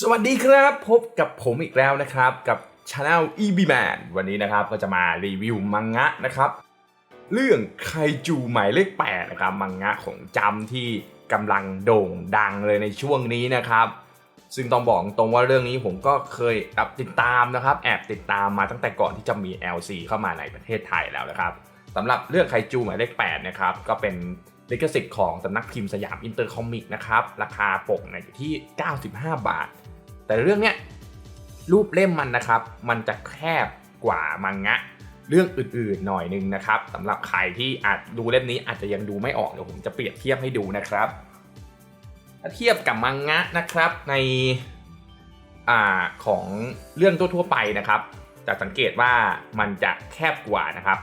สวัสดีครับพบกับผมอีกแล้วนะครับ กับ Channel EB Man วันนี้นะครับก็จะมารีวิวมังงะนะครับ เรื่องไคจูหมายเลข8นะครับมังงะของจำที่กำลังโด่งดังเลยในช่วงนี้นะครับ ซึ่งต้องบอกตรงว่าเรื่องนี้ผมก็เคยแอบติดตามนะครับ แอบติดตามมาตั้งแต่ก่อนที่จะมี LC เข้ามาในประเทศไทยแล้วนะครับสำหรับเรื่องไคจูหมายเลข8นะครับก็เป็นลิขสิทธิ์ของสำนักพิมพ์สยามอินเตอร์คอมิกนะครับราคาปกเนี่ยอยู่ที่ 95 บาท แต่เรื่องเนี้ยรูปเล่มมันนะครับ มันจะแคบกว่ามังงะ เรื่องอื่นๆหน่อยนึงนะครับสำหรับใครที่อาจดูเล่มนี้อาจจะยังดูไม่ออกเดี๋ยวผมจะเปรียบเทียบให้ดูนะครับถ้าเทียบกับมังงะนะครับในอ่าของเรื่องทั่วๆไปนะครับ จะสังเกตว่ามันจะแคบกว่านะครับ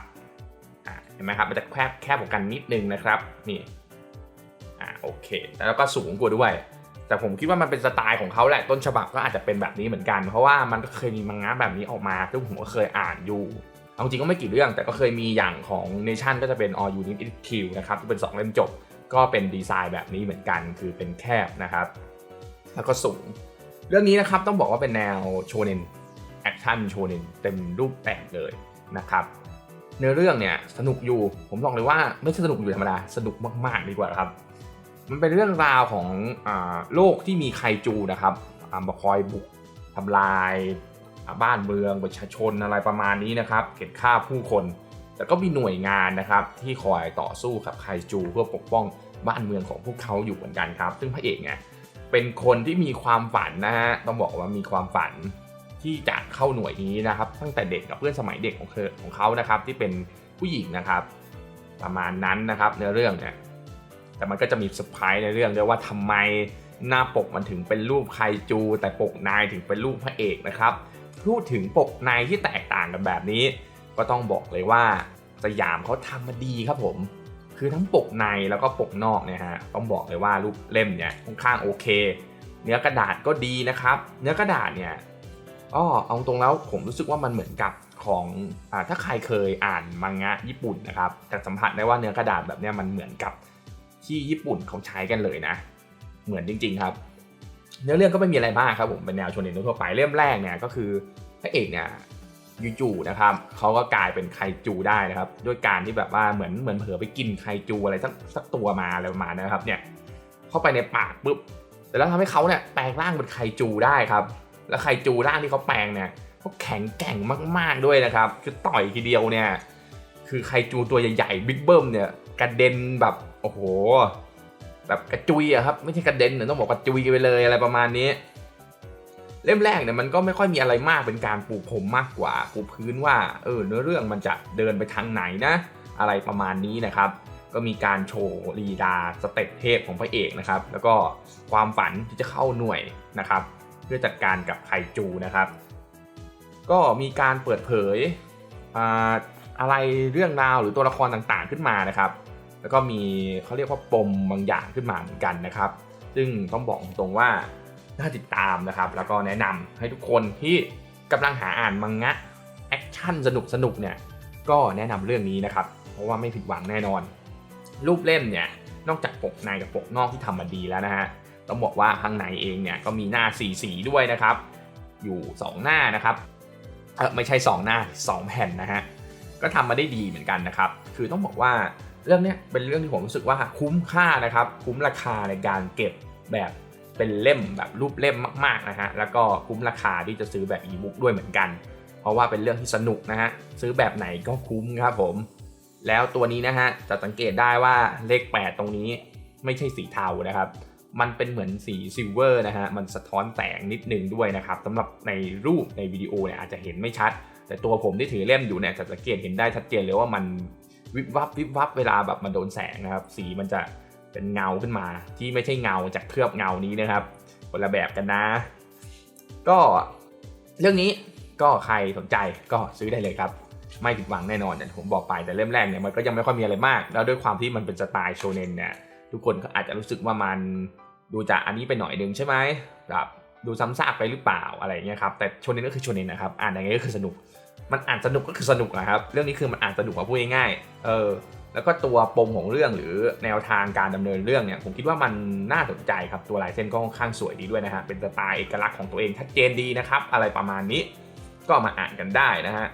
เห็นไหมครับมันจะแคบแคบกว่ากันนิดนึงนะครับนี่อ่าโอเคแล้วก็สูงกว่าด้วย แต่ผมคิดว่ามันเป็นสไตล์ของเขาแหละต้นฉบับก็อาจจะเป็นแบบนี้เหมือนกัน เพราะว่ามันก็เคยมีมังงะแบบนี้ออกมาซึ่งผมก็เคยอ่านอยู่เอาจริงก็ไม่กี่เรื่องแต่ก็เคยมีอย่างของ Nation ก็จะเป็น All Unit It Kill นะครับที่เป็น 2 เล่มจบ ก็เป็นดีไซน์แบบนี้เหมือนกันคือเป็นแคบนะครับ แล้วก็สูง เรื่องนี้นะครับต้องบอกว่าเป็นแนวโชเนนแอคชั่นโชเนนเต็มรูปแบบเลยนะครับเนื้อเรื่องเนี่ยสนุกอยู่ผมบอกเลยว่าไม่ใช่สนุกอยู่ธรรมดาสนุกมากๆดีกว่าครับ มันเป็นเรื่องราวของอโลกที่มีไคจูนะครับมาคอยบุกทำลายบ้านเมืองประชาชนอะไรประมาณนี้นะครับเก็บฆ่าผู้คนแต่ก็มีหน่วยงานนะครับที่คอยต่อสู้กับไคจูเพื่อปกป้องบ้านเมืองของพวกเขาอยู่เหมือนกันครับ ซึ่งพระเอกเนี่ยเป็นคนที่มีความฝันนะฮะต้องบอกว่ามีความฝันที่จะเข้าหน่วยนี้นะครับ ตั้งแต่เด็กกับเพื่อนสมัยเด็กของเธอของเขานะครับที่เป็นผู้หญิงนะครับ ประมาณนั้นนะครับเนื้อเรื่องเนี่ย แต่มันก็จะมีเซอร์ไพรส์ในเรื่องด้วยว่าทำไมหน้าปกมันถึงเป็นรูปไคจู แต่ปกนายถึงเป็นรูปพระเอกนะครับพูดถึงปกนายที่แตกต่างกันแบบนี้ ก็ต้องบอกเลยว่าสยามเขาทำมาดีครับผม คือทั้งปกในแล้วก็ปกนอกเนี่ยฮะต้องบอกเลยว่ารูปเล่มเนี่ยค่อนข้างโอเค เนื้อกระดาษก็ดีนะครับ เนื้อกระดาษเนี่ยอ๋อเอาตรงแล้วผมรู้สึกว่ามันเหมือนกับของอถ้าใครเคยอ่านมังงะญี่ปุ่นนะครับจะสัมผัสได้ว่าเนื้อกระดาษแบบเนี้ยมันเหมือนกับ ที่ญี่ปุ่นเขาใช้กันเลยนะ เหมือนจริง ๆ ครับ เนื้อเรื่องก็ไม่มีอะไรมากครับผมเป็นแนวโชเนนทั่วไปเริ่มแรกเนี่ยก็คือพระเอกเนี่ยจู่ๆนะครับเขาก็กลายเป็นไคจูได้นะครับ ด้วยการที่แบบว่าเหมือนเหมือนเผลอไปกินไคจูอะไรสักสักตัวมาอะไรประมาณนะครับเนี่ยเข้าไปในปากปุ๊บแต่แล้วทำให้เขาเนี่ยแปลงร่างเป็นไคจูได้ครับ แล้วไคจูร่างที่เขาแปลงเนี่ยเขาแข็งแกร่งมากๆด้วยนะครับคือต่อยทีเดียวเนี่ยคือไคจูตัวใหญ่ๆบิ๊กเบิ้มเนี่ยกระเด็นแบบ โอ้โห แบบกระจุยอะครับ ไม่ใช่กระเด็นนะต้องบอกกระจุยไปเลยอะไรประมาณนี้ เล่มแรกเนี่ยมันก็ไม่ค่อยมีอะไรมากเป็นการปูผมมากกว่าปูพื้นว่าเออเนื้อเรื่องมันจะเดินไปทางไหนนะ อะไรประมาณนี้นะครับ ก็มีการโชว์ลีลาสเต็ปเทพของพระเอกนะครับ แล้วก็ความฝันที่จะเข้าหน่วยนะครับ เพื่อจัดการกับไคจูนะครับ ก็มีการเปิดเผยออะไรเรื่องราวหรือตัวละครต่างๆขึ้นมานะครับ แล้วก็มีเขาเรียกว่าปมบางอย่างขึ้นมาเหมือนกันนะครับ ซึ่งต้องบอกตรงๆว่าน่าติดตามนะครับ แล้วก็แนะนำให้ทุกคนที่กำลังหาอ่านมังงะแอคชั่นสนุกสนุกเนี่ยก็แนะนำเรื่องนี้นะครับ เพราะว่าไม่ผิดหวังแน่นอน รูปเล่มเนี่ยนอกจากปกในกับปกนอกที่ทำมาดีแล้วนะฮะต้องบอกว่าข้างในเองเนี่ยก็มีหน้าสีสีด้วยนะครับ อยู่ 2 หน้านะครับเออไม่ใช่ 2 หน้า 2 แผ่นนะฮะก็ทำมาได้ดีเหมือนกันนะครับ คือต้องบอกว่า เรื่องนี้เป็นเรื่องที่ผมรู้สึกว่าคุ้มค่านะครับ คุ้มราคาในการเก็บแบบเป็นเล่มแบบรูปเล่มมากๆนะฮะแล้วก็คุ้มราคาที่จะซื้อแบบอีบุ๊กด้วยเหมือนกัน เพราะว่าเป็นเรื่องที่สนุกนะฮะซื้อแบบไหนก็คุ้มครับผม แล้วตัวนี้นะฮะจะสังเกตได้ว่าเลข 8 ตรงนี้ไม่ใช่สีเทานะครับ มันเป็นเหมือนสีซิลเวอร์นะฮะมันสะท้อนแสงนิดนึงด้วยนะครับสำหรับในรูปในวิดีโอเนี่ยอาจจะเห็นไม่ชัด แต่ตัวผมที่ถือเล่มอยู่เนี่ยจะสังเกตเห็นได้ชัดเจนเลยว่ามัน วิบวับวิบวับเวลาแบบมันโดนแสงนะครับ สีมันจะเป็นเงาขึ้นมา ที่ไม่ใช่เงาจากเคลือบเงานี้นะครับคนละแบบกันนะ ก็เรื่องนี้ก็ใครสนใจก็ซื้อได้เลยครับ ไม่ผิดหวังแน่นอนอย่างผมบอกไปแต่เล่มแรกเนี่ยมันก็ยังไม่ค่อยมีอะไรมาก แล้วด้วยความที่มันเป็นสไตล์โชเนนเนี่ยทุกคนก็อาจจะรู้สึกว่ามันดูจากอันนี้ไปหน่อยนึงใช่ไหมแบบดูซ้ำซากไปหรือเปล่าอะไรเงี้ยครับแต่โชเนนก็คือโชเนนนะครับอ่านยังไงก็คือสนุก มันอ่านสนุกก็คือสนุกนะครับ เรื่องนี้คือมันอ่านสนุกกว่าพูดง่ายๆเออแล้วก็ตัวปมของเรื่องหรือแนวทางการดำเนินเรื่องเนี่ยผมคิดว่ามันน่าสนใจครับตัวลายเส้นก็ค่อนข้างสวยดีด้วยนะฮะเป็นสไตล์เอกลักษณ์ของตัวเองชัดเจนดีนะครับอะไรประมาณนี้ ก็มาอ่านกันได้นะฮะ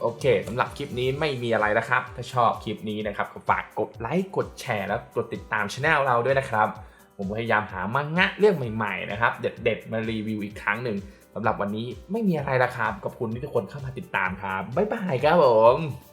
โอเคสำหรับคลิปนี้ไม่มีอะไรแล้วครับ ถ้าชอบคลิปนี้นะครับก็ฝากกดไลค์กดแชร์แล้วกดติดตามช anel เราด้วยนะครับ ผมพยายามหามังงะเรื่องใหม่ๆนะครับ เด็ดๆมารีวิวอีกครั้งหนึ่ง สำหรับวันนี้ไม่มีอะไรแล้วครับขอบคุณที่ทุกคนเข้ามาติดตามครับบ๊ายบายครับผม